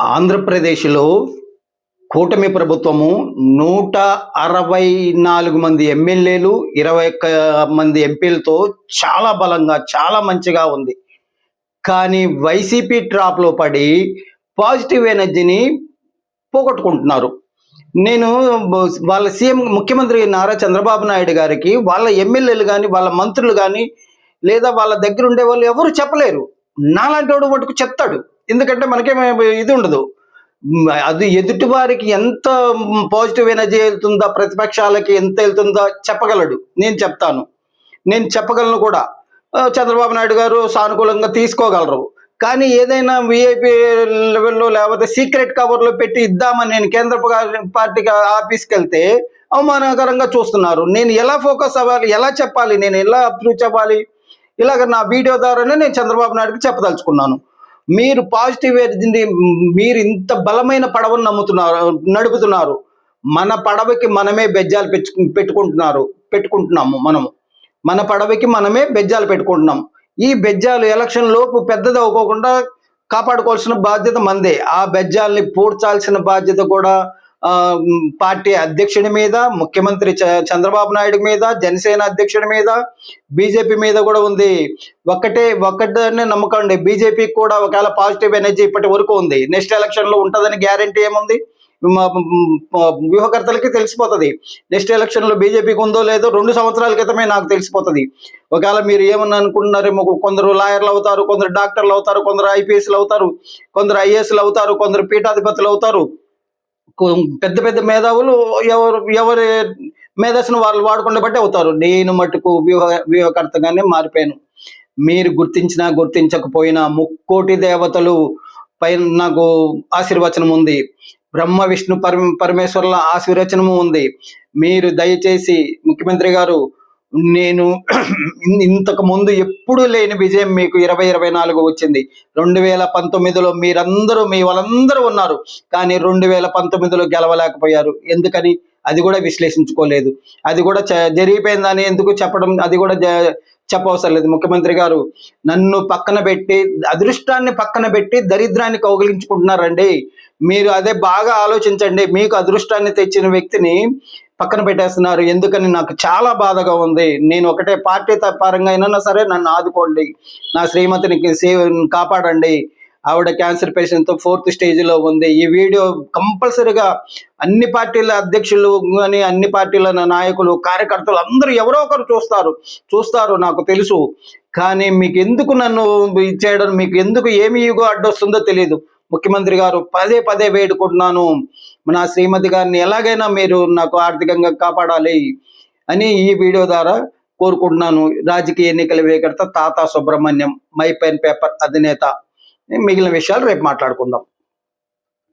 ఆంధ్రప్రదేశ్లో కూటమి ప్రభుత్వము నూట అరవై నాలుగు మంది ఎమ్మెల్యేలు ఇరవై ఒక్క మంది ఎంపీలతో చాలా బలంగా చాలా మంచిగా ఉంది. కానీ వైసీపీ ట్రాప్లో పడి పాజిటివ్ ఎనర్జీని పోగొట్టుకుంటున్నారు. నేను వాళ్ళ సీఎం ముఖ్యమంత్రి నారా చంద్రబాబు నాయుడు గారికి వాళ్ళ ఎమ్మెల్యేలు కానీ వాళ్ళ మంత్రులు కానీ లేదా వాళ్ళ దగ్గర ఉండే వాళ్ళు ఎవరు చెప్పలేరు. నాలాంటి వాడు మటుకు చెప్తాడు. ఎందుకంటే మనకేం ఇది ఉండదు. అది ఎదుటి వారికి ఎంత పాజిటివ్ ఎనర్జీ వెళ్తుందా ప్రతిపక్షాలకి ఎంత వెళ్తుందో చెప్పగలడు. నేను చెప్తాను. నేను చెప్పగలను కూడా. చంద్రబాబు నాయుడు గారు సానుకూలంగా తీసుకోగలరు. కానీ ఏదైనా విఐపి లెవెల్లో లేకపోతే సీక్రెట్ కవర్లో పెట్టి ఇద్దామని నేను కేంద్ర పార్టీ పార్టీకి ఆఫీస్కి వెళ్తే అవమానకరంగా చూస్తున్నారు. నేను ఎలా ఫోకస్ అవ్వాలి? ఎలా చెప్పాలి? నేను ఎలా అప్రూవ్ చెప్పాలి ఇలాగ నా వీడియో ద్వారానే నేను చంద్రబాబు నాయుడుకి చెప్పదలుచుకున్నాను. మీరు పాజిటివ్ మీరు ఇంత బలమైన పడవను నమ్ముతున్నారు నడుపుతున్నారు. మన పడవకి మనమే బెజ్జాలు పెట్టుకుంటున్నారు పెట్టుకుంటున్నాము మనము. మన పడవకి మనమే బెజ్జాలు పెట్టుకుంటున్నాం ఈ బెజ్జాలు ఎలక్షన్ లోపు పెద్దది అవ్వకుండా కాపాడుకోవాల్సిన బాధ్యత మందే. ఆ బెజ్జాల్ని పూడ్చాల్సిన బాధ్యత కూడా పార్టీ అధ్యక్షుడి మీద ముఖ్యమంత్రి చ- చంద్రబాబు నాయుడు మీద జనసేన అధ్యక్షుడి మీద బీజేపీ మీద కూడా ఉంది. ఒక్కటే ఒక్కటే నమ్మకండి బీజేపీకి కూడా ఒకవేళ పాజిటివ్ ఎనర్జీ ఇప్పటి వరకు ఉంది. నెక్స్ట్ ఎలక్షన్లో ఉంటుందని గ్యారంటీ ఏముంది? వ్యూహకర్తలకి తెలిసిపోతుంది. నెక్స్ట్ ఎలక్షన్లో బీజేపీకి ఉందో లేదో రెండు సంవత్సరాల క్రితమే నాకు తెలిసిపోతుంది. ఒకవేళ మీరు ఏమన్నా అనుకుంటున్నారేమో కొందరు లాయర్లు అవుతారు కొందరు డాక్టర్లు అవుతారు కొందరు ఐపీఎస్లు అవుతారు కొందరు ఐఏఎస్లు అవుతారు కొందరు పీఠాధిపతులు అవుతారు. పెద్ద పెద్ద మేధావులు ఎవరు ఎవరి మేధస్సును వాళ్ళు వాడుకుండా బట్టి అవుతారు. నేను మటుకు వ్యూహ వ్యూహకర్తగానే మారిపోయాను. మీరు గుర్తించినా గుర్తించకపోయినా ముక్కోటి దేవతలు పైన నాకు ఆశీర్వచనం ఉంది. బ్రహ్మ విష్ణు పరమ పరమేశ్వరుల ఆశీర్వచనము ఉంది. మీరు దయచేసి ముఖ్యమంత్రి గారు నేను ఇంతకు ముందు ఎప్పుడు లేని విజయం మీకు ఇరవై ఇరవై నాలుగు వచ్చింది. రెండు వేల పంతొమ్మిదిలో మీరందరూ మీ వాళ్ళందరూ ఉన్నారు. కానీ రెండు వేల పంతొమ్మిదిలో గెలవలేకపోయారు. ఎందుకని? అది కూడా విశ్లేషించుకోలేదు. అది కూడా జరిగిపోయిందని ఎందుకు చెప్పడం? అది కూడా జ- చెప్పవసరం లేదు. ముఖ్యమంత్రి గారు నన్ను పక్కన పెట్టి అదృష్టాన్ని పక్కన పెట్టి దరిద్రాన్ని కౌగిలించుకుంటున్నారండి. మీరు అదే బాగా ఆలోచించండి. మీకు అదృష్టాన్ని తెచ్చిన వ్యక్తిని పక్కన పెట్టేస్తున్నారు. ఎందుకని నాకు చాలా బాధగా ఉంది. నేను ఒకటే పార్టీ త- పరంగా అయినా సరే నన్ను ఆదుకోండి. నా శ్రీమతిని సేవ్ కాపాడండి. ఆవిడ క్యాన్సర్ పేషెంట్తో ఫోర్త్ స్టేజ్లో ఉంది. ఈ వీడియో కంపల్సరీగా అన్ని పార్టీల అధ్యక్షులు కానీ అన్ని పార్టీల నాయకులు కార్యకర్తలు అందరూ ఎవరో ఒకరు చూస్తారు. చూస్తారు నాకు తెలుసు. కానీ మీకు ఎందుకు నన్ను చేయడం? మీకు ఎందుకు ఏమి ఇగో అడ్డొస్తుందో తెలియదు ముఖ్యమంత్రి గారు పదే పదే వేడుకుంటున్నాను. నా శ్రీమతి గారిని ఎలాగైనా మీరు నాకు ఆర్థికంగా కాపాడాలి అని ఈ వీడియో ద్వారా కోరుకుంటున్నాను. రాజకీయ ఎన్నికల వేకర్త తాత సుబ్రహ్మణ్యం మై పెన్ పేపర్ అధినేత. మిగిలిన విషయాలు రేపు మాట్లాడుకుందాం.